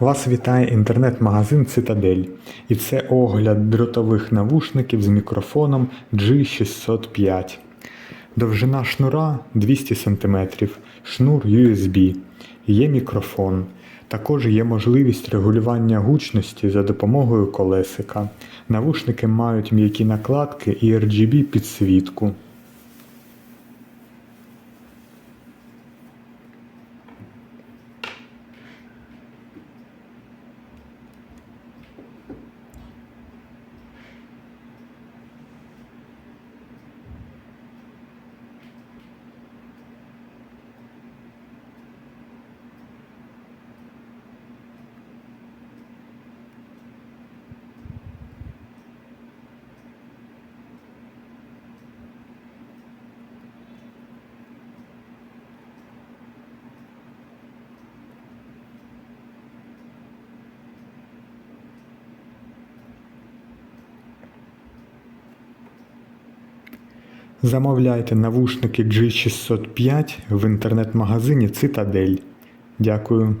Вас вітає інтернет-магазин Цитадель, і це огляд дротових навушників з мікрофоном G605. Довжина шнура 200 см, шнур USB, є мікрофон. Також є можливість регулювання гучності за допомогою колесика. Навушники мають м'які накладки і RGB підсвітку. Замовляйте навушники G605 в інтернет-магазині Цитадель. Дякую.